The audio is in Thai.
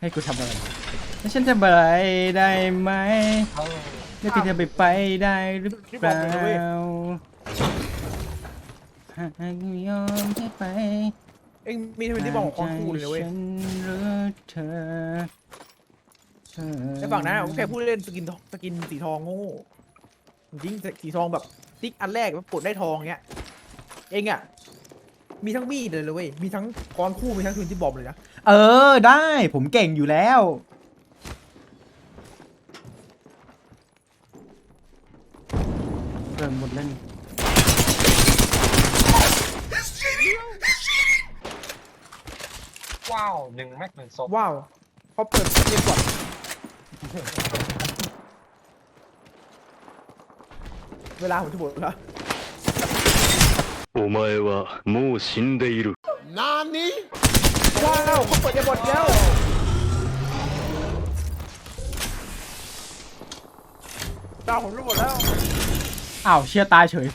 ให้กูทำอะไรให้ฉันทำอะไรได้ไหมเออไม่พี่จะไปไปได้หรือเปล่าหากยอมให้ไปเอ็งมีทวินที่บอกของคอนคูเลยนะเว้ยฉันหรือเธอเธอในฝั่งนั้นอะแค่พูดเล่นสกินทองสกินสีทองโง่จริงสีทองแบบติ๊กอันแรกแบบปลดได้ทองเงี้ยเองอะ มีทั้งมีดเลยเลยเว้ยมีทั้งคอนคู่มีทั้งทวินที่บอมเลยนะเออได้ผมเก่งอยู่แล้ว เริ่มหมดเล่นว้าวหนึ่งแม็กหนึ่งศพว้าวเขาเปิดเกมก่อนเวลาผมจะหมดแล้ว お前はもう死んでいる。 ว้าวเขาเปิดจะหมดแล้วดาวผมจะหมดแล้ว อ้าวเชียร์ตายเฉย